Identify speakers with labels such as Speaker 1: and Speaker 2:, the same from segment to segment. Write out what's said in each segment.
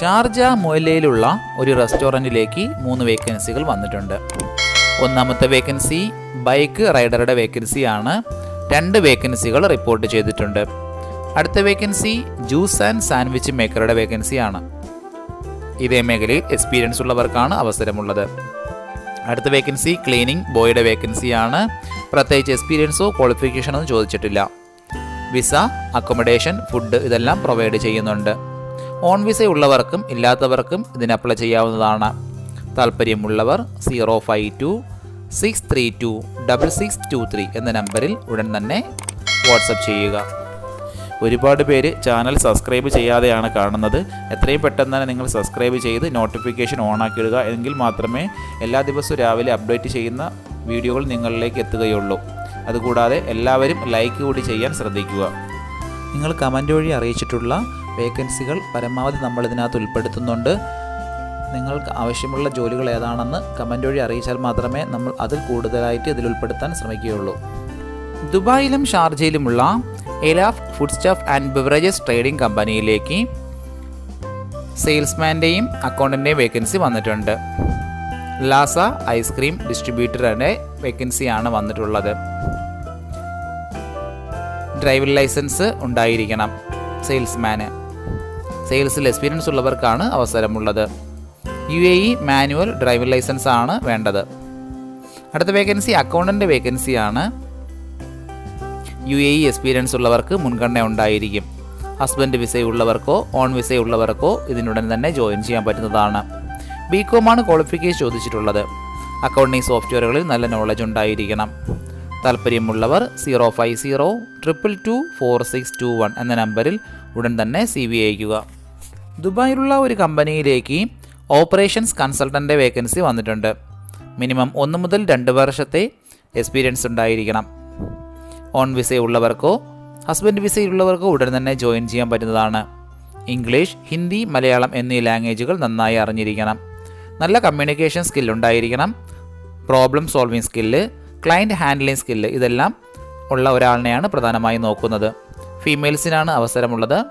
Speaker 1: Sharjah മൊയലയിലുള്ള ഒരു റെസ്റ്റോറന്റിലേക്ക് മൂന്ന് വേക്കൻസികൾ വന്നിട്ടുണ്ട്. ഒന്നാമത്തെ വേക്കൻസി ബൈക്ക് റൈഡറുടെ വേക്കൻസിയാണ്. രണ്ട് വേക്കൻസികൾ റിപ്പോർട്ട് ചെയ്തിട്ടുണ്ട്. അടുത്ത വേക്കൻസി ജ്യൂസ് ആൻഡ് സാൻഡ്വിച്ച് മേക്കറുടെ വേക്കൻസിയാണ്. ഇതേ മേഖലയിൽ എക്സ്പീരിയൻസ് ഉള്ളവർക്കാണ് അവസരമുള്ളത്. അടുത്ത വേക്കൻസി ക്ലീനിങ് ബോയുടെ വേക്കൻസിയാണ്. പ്രത്യേകിച്ച് എക്സ്പീരിയൻസോ ക്വാളിഫിക്കേഷനോ ചോദിച്ചിട്ടില്ല. വിസ അക്കോമഡേഷൻ ഫുഡ് ഇതെല്ലാം പ്രൊവൈഡ് ചെയ്യുന്നുണ്ട്. ഓൺ വിസ ഉള്ളവർക്കും ഇല്ലാത്തവർക്കും ഇതിന് അപ്ലൈ ചെയ്യാവുന്നതാണ്. താല്പര്യമുള്ളവർ zero five two six three two double six two three എന്ന നമ്പറിൽ ഉടൻ തന്നെ വാട്സപ്പ് ചെയ്യുക. ഒരുപാട് പേര് ചാനൽ സബ്സ്ക്രൈബ് ചെയ്യാതെയാണ് കാണുന്നത്. എത്രയും പെട്ടെന്ന് തന്നെ നിങ്ങൾ സബ്സ്ക്രൈബ് ചെയ്ത് നോട്ടിഫിക്കേഷൻ ഓണാക്കിയിടുക എങ്കിൽ മാത്രമേ എല്ലാ ദിവസവും രാവിലെ അപ്ഡേറ്റ് ചെയ്യുന്ന വീഡിയോകൾ നിങ്ങളിലേക്ക് എത്തുകയുള്ളൂ. അതുകൂടാതെ എല്ലാവരും ലൈക്ക് കൂടി ചെയ്യാൻ ശ്രദ്ധിക്കുക. നിങ്ങൾ കമന്റ് വഴി അറിയിച്ചിട്ടുള്ള വേക്കൻസികൾ പരമാവധി നമ്മൾ ഇതിനകത്ത് ഉൾപ്പെടുത്തുന്നുണ്ട്. നിങ്ങൾക്ക് ആവശ്യമുള്ള ജോലികൾ ഏതാണെന്ന് കമന്റ് വഴി അറിയിച്ചാൽ മാത്രമേ നമ്മൾ അതിൽ കൂടുതലായിട്ട് ഇതിൽ ഉൾപ്പെടുത്താൻ ശ്രമിക്കുകയുള്ളൂ. ദുബായിലും ഷാർജയിലുമുള്ള Elaf food staff and beverages trading കമ്പനിയിലേക്ക് സെയിൽസ്മാന്റെയും അക്കൗണ്ടന്റെയും വേക്കൻസി വന്നിട്ടുണ്ട്. ലാസ ഐസ്ക്രീം ഡിസ്ട്രിബ്യൂട്ടറുടെ വേക്കൻസിയാണ് വന്നിട്ടുള്ളത്. ഡ്രൈവിംഗ് ലൈസൻസ് ഉണ്ടായിരിക്കണം സെയിൽസ്മാന്. സെയിൽസിൽ എക്സ്പീരിയൻസ് ഉള്ളവർക്കാണ് അവസരമുള്ളത്. U A E manual driving licence ആണ് വേണ്ടത്. അടുത്ത വേക്കൻസി അക്കൗണ്ടന്റ് വേക്കൻസിയാണ് യു എ ഇ എക്സ്പീരിയൻസ് ഉള്ളവർക്ക് മുൻഗണന ഉണ്ടായിരിക്കും. ഹസ്ബൻഡ് വിസയുള്ളവർക്കോ ഓൺ വിസയുള്ളവർക്കോ ഇതിനുടൻ തന്നെ ജോയിൻ ചെയ്യാൻ പറ്റുന്നതാണ്. ബി കോമാണ് ക്വാളിഫിക്കേഷൻ ചോദിച്ചിട്ടുള്ളത്. അക്കൗണ്ടിംഗ് സോഫ്റ്റ്വെയറുകളിൽ നല്ല നോളജ് ഉണ്ടായിരിക്കണം. താല്പര്യമുള്ളവർ zero five zero triple two four six two one എന്ന നമ്പറിൽ ഉടൻ തന്നെ സി വി അയക്കുക ദുബായിലുള്ള ഒരു കമ്പനിയിലേക്ക് ഓപ്പറേഷൻസ് കൺസൾട്ടന്റെ വേക്കൻസി വന്നിട്ടുണ്ട്. മിനിമം ഒന്ന് മുതൽ രണ്ട് വർഷത്തെ എക്സ്പീരിയൻസ് ഉണ്ടായിരിക്കണം. ഓൺ വിസ ഉള്ളവർക്കോ ഹസ്ബൻഡ് വിസയിലുള്ളവർക്കോ ഉടൻ തന്നെ ജോയിൻ ചെയ്യാൻ പറ്റുന്നതാണ്. ഇംഗ്ലീഷ് ഹിന്ദി മലയാളം എന്നീ ലാംഗ്വേജുകൾ നന്നായി അറിഞ്ഞിരിക്കണം. നല്ല കമ്മ്യൂണിക്കേഷൻ സ്കിൽ ഉണ്ടായിരിക്കണം. Problem solving skill client handling skill ഇതെല്ലാം ഉള്ള ഒരാളിനെയാണ് പ്രധാനമായും നോക്കുന്നത്. ഫീമെയിൽസിനാണ് അവസരമുള്ളത്.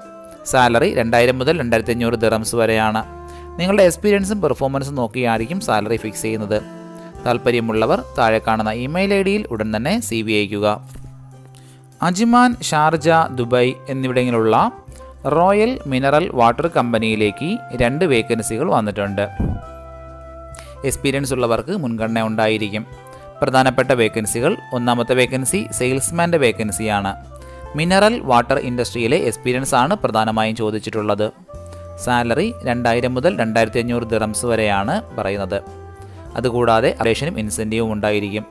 Speaker 1: സാലറി രണ്ടായിരം മുതൽ രണ്ടായിരത്തി അഞ്ഞൂറ് ദിറംസ് വരെയാണ്. നിങ്ങളുടെ എക്സ്പീരിയൻസും പെർഫോമൻസും നോക്കിയായിരിക്കും സാലറി ഫിക്സ് ചെയ്യുന്നത്. താല്പര്യമുള്ളവർ താഴെ കാണുന്ന ഇമെയിൽ ഐ ഡിയിൽ ഉടൻ തന്നെ സി വി അയക്കുക അജിമാൻ ഷാർജ ദുബായ് എന്നിവിടങ്ങളിലുള്ള റോയൽ മിനറൽ വാട്ടർ കമ്പനിയിലേക്ക് രണ്ട് വേക്കൻസികൾ വന്നിട്ടുണ്ട്. എക്സ്പീരിയൻസ് ഉള്ളവർക്ക് മുൻഗണന ഉണ്ടായിരിക്കും. പ്രധാനപ്പെട്ട വേക്കൻസികൾ ഒന്നാമത്തെ വേക്കൻസി സെയിൽസ്മാന്റെ വേക്കൻസിയാണ്. മിനറൽ വാട്ടർ ഇൻഡസ്ട്രിയിലെ എക്സ്പീരിയൻസ് ആണ് പ്രധാനമായും ചോദിച്ചിട്ടുള്ളത്. സാലറി രണ്ടായിരം മുതൽ രണ്ടായിരത്തി അഞ്ഞൂറ് ദിറംസ് വരെയാണ് പറയുന്നത്. അതുകൂടാതെ അപേക്ഷനും ഇൻസെന്റീവും ഉണ്ടായിരിക്കും.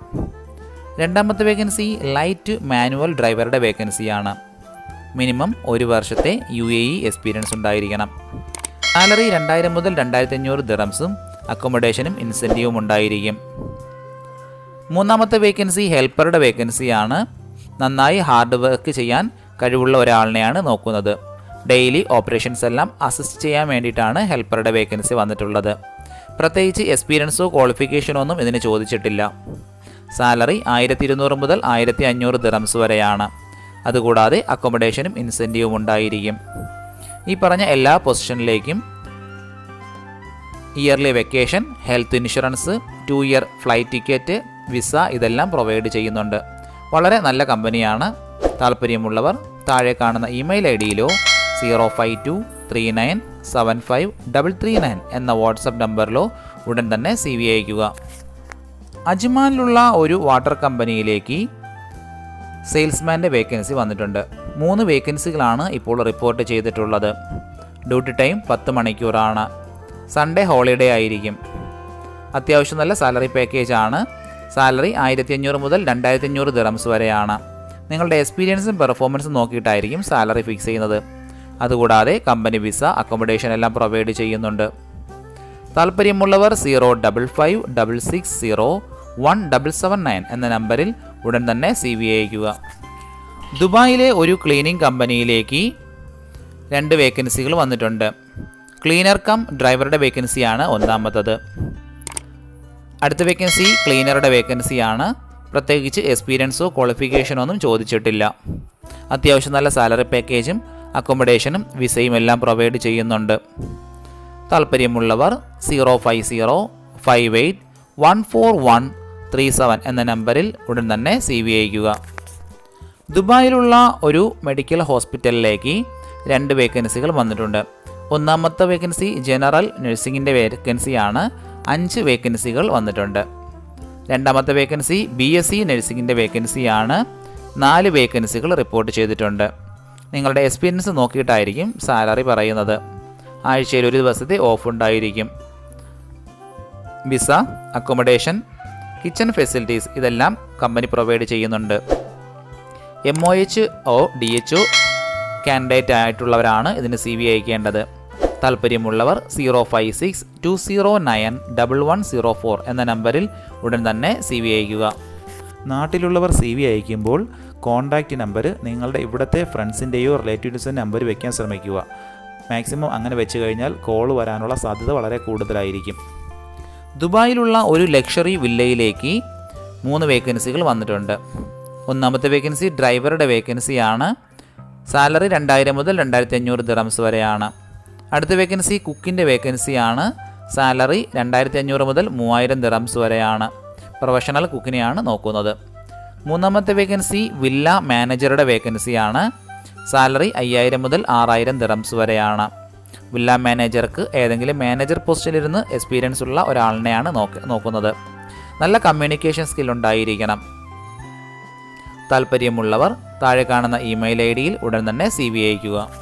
Speaker 1: രണ്ടാമത്തെ വേക്കൻസി ലൈറ്റ് മാനുവൽ ഡ്രൈവറുടെ വേക്കൻസിയാണ്. മിനിമം ഒരു വർഷത്തെ യു എ ഇ എക്സ്പീരിയൻസ് ഉണ്ടായിരിക്കണം. സാലറി രണ്ടായിരം മുതൽ രണ്ടായിരത്തി അഞ്ഞൂറ് ദിറംസും അക്കോമഡേഷനും ഇൻസെന്റീവും ഉണ്ടായിരിക്കും. മൂന്നാമത്തെ വേക്കൻസി ഹെൽപ്പറുടെ വേക്കൻസിയാണ്. നന്നായി ഹാർഡ് വർക്ക് ചെയ്യാൻ കഴിവുള്ള ഒരാളിനെയാണ് നോക്കുന്നത്. ഡെയിലി ഓപ്പറേഷൻസ് എല്ലാം അസിസ്റ്റ് ചെയ്യാൻ വേണ്ടിയിട്ടാണ് ഹെൽപ്പറുടെ വേക്കൻസി വന്നിട്ടുള്ളത്. പ്രത്യേകിച്ച് എക്സ്പീരിയൻസോ ക്വാളിഫിക്കേഷനോ ഒന്നും ഇതിന് ചോദിച്ചിട്ടില്ല. സാലറി ആയിരത്തി ഇരുന്നൂറ് മുതൽ ആയിരത്തി അഞ്ഞൂറ് ദിറംസ് വരെയാണ്. അതുകൂടാതെ അക്കോമഡേഷനും ഇൻസെന്റീവും ഉണ്ടായിരിക്കും. ഈ പറഞ്ഞ എല്ലാ പൊസിഷനിലേക്കും yearly vacation health insurance two year flight ticket visa ഇതെല്ലാം പ്രൊവൈഡ് ചെയ്യുന്നുണ്ട്. വളരെ നല്ല കമ്പനിയാണ്. താല്പര്യമുള്ളവർ താഴെ കാണുന്ന email I ഡിയിലോ zero five two three nine seven five double three nine എന്ന വാട്സപ്പ് നമ്പറിലോ ഉടൻ തന്നെ സി വി അയക്കുക അജ്മാനിലുള്ള ഒരു വാട്ടർ കമ്പനിയിലേക്ക്
Speaker 2: സെയിൽസ്മാന്റെ വേക്കൻസി വന്നിട്ടുണ്ട്. മൂന്ന് വേക്കൻസികളാണ് ഇപ്പോൾ റിപ്പോർട്ട് ചെയ്തിട്ടുള്ളത്. ഡ്യൂട്ടി ടൈം പത്ത് മണിക്കൂറാണ്. സൺഡേ ഹോളിഡേ ആയിരിക്കും. അത്യാവശ്യം നല്ല സാലറി പാക്കേജ് ആണ് സാലറി ആയിരത്തി അഞ്ഞൂറ് മുതൽ രണ്ടായിരത്തി അഞ്ഞൂറ് ദിറംസ് വരെയാണ്. നിങ്ങളുടെ എക്സ്പീരിയൻസും പെർഫോമൻസും നോക്കിയിട്ടായിരിക്കും സാലറി ഫിക്സ് ചെയ്യുന്നത്. അതുകൂടാതെ കമ്പനി വിസ അക്കോമഡേഷൻ എല്ലാം പ്രൊവൈഡ് ചെയ്യുന്നുണ്ട്. താല്പര്യമുള്ളവർ zero double five double six zero one double seven nine എന്ന നമ്പറിൽ ഉടൻ തന്നെ സി വി അയക്കുക ദുബായിലെ ഒരു ക്ലീനിങ് കമ്പനിയിലേക്ക് രണ്ട് വേക്കൻസികൾ വന്നിട്ടുണ്ട്. ക്ലീനർ കം ഡ്രൈവറുടെ വേക്കൻസിയാണ് ഒന്നാമത്തത്. അടുത്ത വേക്കൻസി ക്ലീനറുടെ വേക്കൻസിയാണ് പ്രത്യേകിച്ച് എക്സ്പീരിയൻസോ ക്വാളിഫിക്കേഷനോ ഒന്നും ചോദിച്ചിട്ടില്ല. അത്യാവശ്യം നല്ല സാലറി പാക്കേജും അക്കോമഡേഷനും വിസയും എല്ലാം പ്രൊവൈഡ് ചെയ്യുന്നുണ്ട്. താല്പര്യമുള്ളവർ zero five zero five eight one four one three seven എന്ന നമ്പറിൽ ഉടൻ തന്നെ സി വി അയക്കുക ദുബായിലുള്ള ഒരു മെഡിക്കൽ ഹോസ്പിറ്റലിലേക്ക് രണ്ട് വേക്കൻസികൾ വന്നിട്ടുണ്ട്. ഒന്നാമത്തെ വേക്കൻസി ജനറൽ നഴ്സിംഗിന്റെ വേക്കൻസിയാണ് അഞ്ച് വേക്കൻസികൾ വന്നിട്ടുണ്ട്. രണ്ടാമത്തെ വേക്കൻസി ബി എസ് സി നഴ്സിംഗിന്റെ വേക്കൻസിയാണ്. നാല് വേക്കൻസികൾ റിപ്പോർട്ട് ചെയ്തിട്ടുണ്ട്. നിങ്ങളുടെ എക്സ്പീരിയൻസ് നോക്കിയിട്ടായിരിക്കും സാലറി പറയുന്നത്. ആഴ്ചയിൽ ഒരു ദിവസത്തെ ഓഫ് ഉണ്ടായിരിക്കും. വിസ അക്കോമഡേഷൻ കിച്ചൺ ഫെസിലിറ്റീസ് ഇതെല്ലാം കമ്പനി പ്രൊവൈഡ് ചെയ്യുന്നുണ്ട്. M O H O D H O candidate ആയിട്ടുള്ളവരാണ് ഇതിന് സി വി അയക്കേണ്ടത്. താല്പര്യമുള്ളവർ zero five six two zero nine double one zero four എന്ന നമ്പറിൽ ഉടൻ തന്നെ സി വി അയക്കുക
Speaker 1: നാട്ടിലുള്ളവർ സി വി അയക്കുമ്പോൾ കോൺടാക്റ്റ് നമ്പർ നിങ്ങളുടെ ഇവിടുത്തെ ഫ്രണ്ട്സിന്റെയോ റിലേറ്റീവ്സിന്റെ നമ്പർ വയ്ക്കാൻ ശ്രമിക്കുക. മാക്സിമം അങ്ങനെ വെച്ച് കഴിഞ്ഞാൽ കോൾ വരാനുള്ള സാധ്യത വളരെ കൂടുതലായിരിക്കും.
Speaker 2: ദുബായിലുള്ള ഒരു ലക്ഷറി വില്ലയിലേക്ക് മൂന്ന് വേക്കൻസികൾ വന്നിട്ടുണ്ട്. ഒന്നാമത്തെ വേക്കൻസി ഡ്രൈവറുടെ വേക്കൻസിയാണ് സാലറി രണ്ടായിരം മുതൽ രണ്ടായിരത്തി അഞ്ഞൂറ് ദിറംസ് വരെയാണ്. അടുത്ത വേക്കൻസി കുക്കിന്റെ വേക്കൻസിയാണ് സാലറി രണ്ടായിരത്തി അഞ്ഞൂറ് മുതൽ മൂവായിരം ദിറംസ് വരെയാണ്. പ്രൊഫഷണൽ കുക്കിനെയാണ് നോക്കുന്നത്. മൂന്നാമത്തെ വേക്കൻസി വില്ല മാനേജറുടെ വേക്കൻസിയാണ് സാലറി അയ്യായിരം മുതൽ ആറായിരം ദിറംസ് വരെയാണ്. വില്ല മാനേജർക്ക് ഏതെങ്കിലും മാനേജർ പോസ്റ്റിലിരുന്ന് എക്സ്പീരിയൻസ് ഉള്ള ഒരാളിനെയാണ് നോക്ക നോക്കുന്നത്. നല്ല കമ്മ്യൂണിക്കേഷൻ സ്കിൽ ഉണ്ടായിരിക്കണം. താല്പര്യമുള്ളവർ താഴെ കാണുന്ന ഇമെയിൽ ഐ ഡിയിൽ ഉടൻ തന്നെ സി വി അയക്കുക